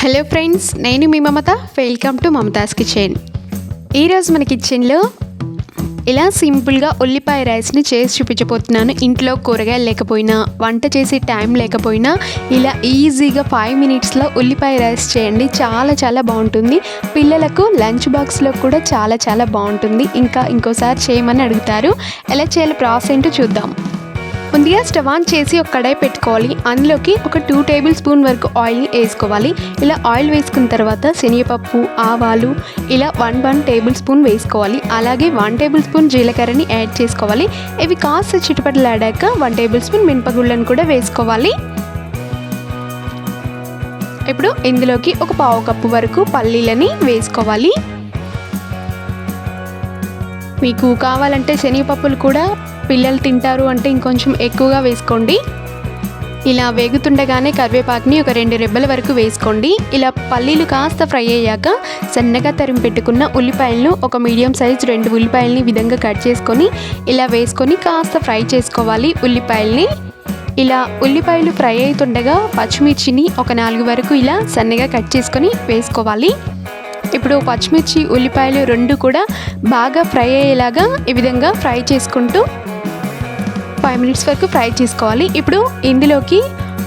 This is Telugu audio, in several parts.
హలో ఫ్రెండ్స్ నేను మీ Mamata. Welcome to Mamata's kitchen ఈరోజు మన కిచెన్లో ఇలా సింపుల్గా ఉల్లిపాయ రైస్ని చేసి చూపించబోతున్నాను. ఇంట్లో కూరగాయలు లేకపోయినా వంట చేసే టైం లేకపోయినా ఇలా ఈజీగా ఫైవ్ మినిట్స్లో ఉల్లిపాయ రైస్ చేయండి. చాలా చాలా బాగుంటుంది. పిల్లలకు లంచ్ బాక్స్లో కూడా చాలా చాలా బాగుంటుంది. ఇంకా ఇంకోసారి చేయమని అడుగుతారు. ఎలా చేయాలో ప్రాసెస్ ఏంటో చూద్దాం. ముందుగా స్టవ్ ఆన్ చేసి ఒక కడాయి పెట్టుకోవాలి. అందులోకి ఒక టూ టేబుల్ స్పూన్ వరకు ఆయిల్ వేసుకోవాలి. ఇలా ఆయిల్ వేసుకున్న తర్వాత శనగపప్పు ఆవాలు ఇలా వన్ వన్ టేబుల్ స్పూన్ వేసుకోవాలి. అలాగే వన్ టేబుల్ స్పూన్ జీలకర్రని యాడ్ చేసుకోవాలి. ఇవి కాస్త చిటపటలాడాక వన్ టేబుల్ స్పూన్ మినపగుళ్ళను కూడా వేసుకోవాలి. ఇప్పుడు ఇందులోకి ఒక పావు కప్పు వరకు పల్లీలని వేసుకోవాలి. మీకు కావాలంటే శనగపప్పులు కూడా పిల్లలు తింటారు అంటే ఇంకొంచెం ఎక్కువగా వేసుకోండి. ఇలా వేగుతుండగానే కరివేపాకుని ఒక రెండు రెబ్బల వరకు వేసుకోండి. ఇలా పల్లీలు కాస్త ఫ్రై అయ్యాక సన్నగా తరిమి పెట్టుకున్న ఉల్లిపాయలను ఒక మీడియం సైజ్ రెండు ఉల్లిపాయలని విధంగా కట్ చేసుకొని ఇలా వేసుకొని కాస్త ఫ్రై చేసుకోవాలి ఉల్లిపాయల్ని. ఇలా ఉల్లిపాయలు ఫ్రై అవుతుండగా పచ్చిమిర్చిని ఒక నాలుగు వరకు ఇలా సన్నగా కట్ చేసుకొని వేసుకోవాలి. ఇప్పుడు పచ్చిమిర్చి ఉల్లిపాయలు రెండు కూడా బాగా ఫ్రై అయ్యేలాగా ఈ విధంగా ఫ్రై చేసుకుంటూ ఫైవ్ మినిట్స్ వరకు ఫ్రై చేసుకోవాలి. ఇప్పుడు ఇందులోకి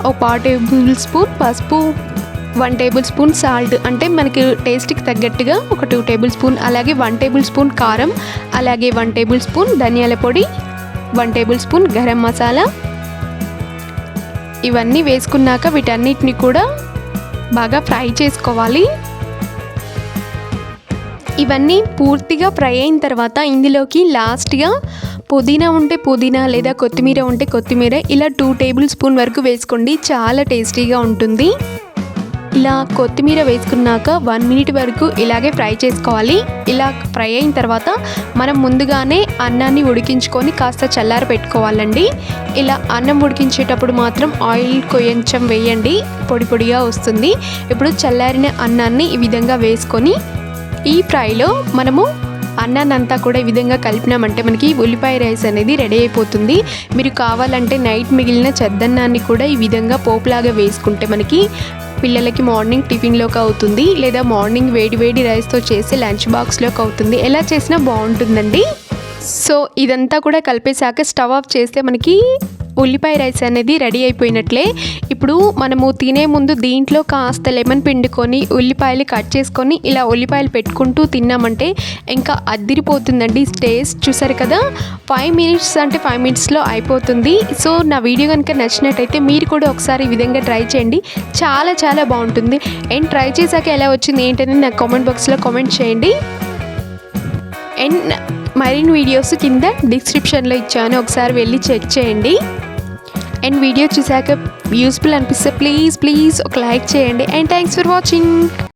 ఒక పావు టేబుల్ స్పూన్ పసుపు వన్ టేబుల్ స్పూన్ సాల్ట్ అంటే మనకి టేస్ట్కి తగ్గట్టుగా ఒక టూ టేబుల్ స్పూన్ అలాగే వన్ టేబుల్ స్పూన్ కారం అలాగే వన్ టేబుల్ స్పూన్ ధనియాల పొడి one tablespoon garam masala. ఇవన్నీ వేసుకున్నాక వీటన్నిటిని కూడా బాగా ఫ్రై చేసుకోవాలి. ఇవన్నీ పూర్తిగా ఫ్రై అయిన తర్వాత ఇందులోకి లాస్ట్గా పుదీనా ఉంటే పుదీనా లేదా కొత్తిమీర ఉంటే కొత్తిమీర. ఇలా టూ టేబుల్ స్పూన్ వరకు వేసుకోండి. చాలా టేస్టీగా ఉంటుంది. ఇలా కొత్తిమీర వేసుకున్నాక వన్ మినిట్ వరకు ఇలాగే ఫ్రై చేసుకోవాలి. ఇలా ఫ్రై అయిన తర్వాత మనం ముందుగానే అన్నాన్ని ఉడికించుకొని కాస్త చల్లార పెట్టుకోవాలండి. ఇలా అన్నం ఉడికించేటప్పుడు మాత్రం ఆయిల్ కొంచెం వేయండి. పొడి పొడిగా వస్తుంది. ఇప్పుడు చల్లారిన అన్నాన్ని ఈ విధంగా వేసుకొని ఈ ఫ్రైలో మనము అన్నానంతా కూడా ఈ విధంగా కలిపినామంటే మనకి ఉల్లిపాయ రైస్ అనేది రెడీ అయిపోతుంది. మీరు కావాలంటే నైట్ మిగిలిన చెద్దన్నాన్ని కూడా ఈ విధంగా పోపులాగా వేసుకుంటే మనకి పిల్లలకి మార్నింగ్ టిఫిన్లోకి అవుతుంది. లేదా మార్నింగ్ వేడి వేడి రైస్తో చేసి లంచ్ బాక్స్లోకి అవుతుంది. ఎలా చేసినా బాగుంటుందండి. సో ఇదంతా కూడా కలిపేశాక స్టవ్ ఆఫ్ చేస్తే మనకి ఉల్లిపాయ రైస్ అనేది రెడీ అయిపోయినట్లే. ఇప్పుడు మనము తినే ముందు దీంట్లో కాస్త లెమన్ పిండుకొని ఉల్లిపాయలు కట్ చేసుకొని ఇలా ఉల్లిపాయలు పెట్టుకుంటూ తిన్నామంటే ఇంకా అద్దిరిపోతుందండి టేస్ట్. చూసారు కదా? ఫైవ్ మినిట్స్ అంటే ఫైవ్ మినిట్స్లో అయిపోతుంది. సో నా వీడియో కనుక నచ్చినట్టయితే మీరు కూడా ఒకసారి ఈ విధంగా ట్రై చేయండి. చాలా చాలా బాగుంటుంది. అండ్ ట్రై చేశాక ఎలా వచ్చింది ఏంటని నాకు కామెంట్ బాక్స్లో కామెంట్ చేయండి. అండ్ మరిన్ని వీడియోస్ కింద డిస్క్రిప్షన్లో ఇచ్చాను. ఒకసారి వెళ్ళి చెక్ చేయండి. అండ్ వీడియో చూసాక యూస్ఫుల్ అనిపిస్తే ప్లీజ్ ప్లీజ్ ఒక లైక్ చేయండి. And thanks for watching